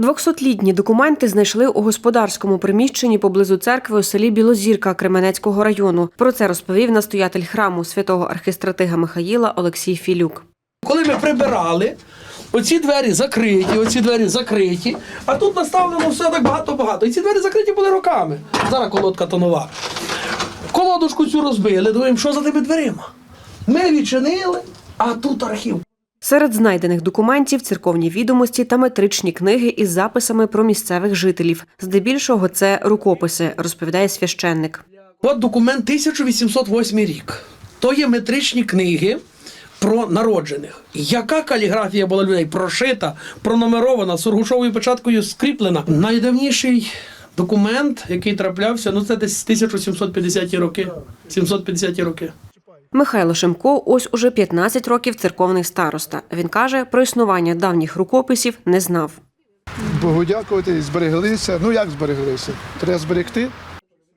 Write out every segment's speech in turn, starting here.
Двохсотлітні документи знайшли у господарському приміщенні поблизу церкви у селі Білозірка Кременецького району. Про це розповів настоятель храму святого архистратига Михаїла Олексій Філюк. Коли ми прибирали, оці двері закриті, оці двері закриті, а тут наставлено все так багато-багато. І ці двері закриті були роками. Зараз колодка то нова. Колодушку цю розбили, думаємо, що за тими дверима? Ми відчинили, а тут архів. Серед знайдених документів церковні відомості та метричні книги із записами про місцевих жителів. Здебільшого це рукописи, розповідає священник. От документ 1808 рік. То є метричні книги про народжених. Яка каліграфія була людей прошита, пронумерована, сургушовою печаткою скріплена. Найдавніший документ, який траплявся, ну це десь 1750 роки. 750 роки. Михайло Шимко ось уже 15 років церковний староста. Він каже, про існування давніх рукописів не знав. Богу дякувати, збереглися. Ну як збереглися? Треба зберегти.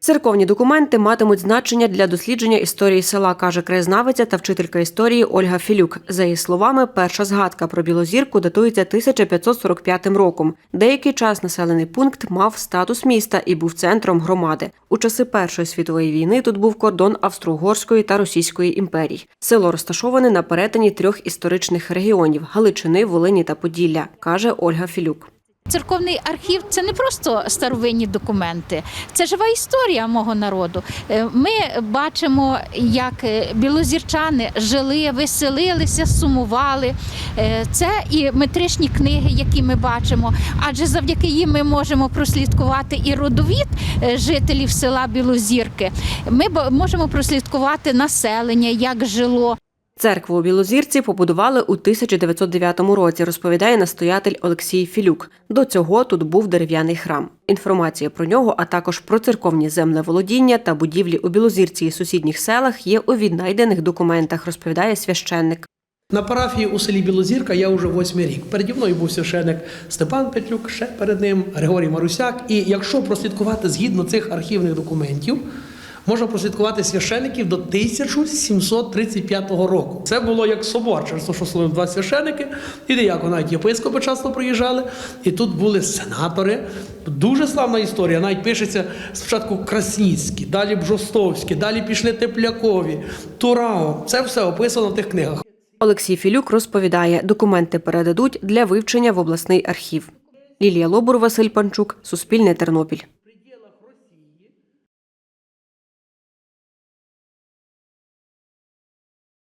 Церковні документи матимуть значення для дослідження історії села, каже краєзнавиця та вчителька історії Ольга Філюк. За її словами, перша згадка про Білозірку датується 1545 роком. Деякий час населений пункт мав статус міста і був центром громади. У часи Першої світової війни тут був кордон Австро-Угорської та Російської імперій. Село розташоване на перетині трьох історичних регіонів Галичини, Волині та Поділля, каже Ольга Філюк. Церковний архів це не просто старовинні документи, це жива історія мого народу. Е, Ми бачимо, як е, білозірчани жили, веселилися, сумували. Е, Це і метричні книги, які ми бачимо. Адже завдяки їм ми можемо прослідкувати і родовід жителів села Білозірки. Ми можемо прослідкувати населення, як жило. Церкву у Білозірці побудували у 1909 році, розповідає настоятель Олексій Філюк. До цього тут був дерев'яний храм. Інформація про нього, а також про церковні землеволодіння та будівлі у Білозірці і сусідніх селах є у віднайдених документах, розповідає священник. На парафії у селі Білозірка я вже восьмий рік. Переді мною був священик Степан Петлюк, ще перед ним Григорій Марусяк. І якщо прослідкувати згідно цих архівних документів, можна прослідкувати священиків до 1735 року. Це було як собор, через те, що служили два священики, і деяко навіть єпископи часто приїжджали. І тут були сенатори. Дуже славна історія. Навіть пишеться спочатку Красніцькі, далі Бжостовські, далі пішли Теплякові, Турао. Це все описано в тих книгах. Олексій Філюк розповідає, документи передадуть для вивчення в обласний архів. Лілія Лобур, Василь Панчук, Суспільне Тернопіль.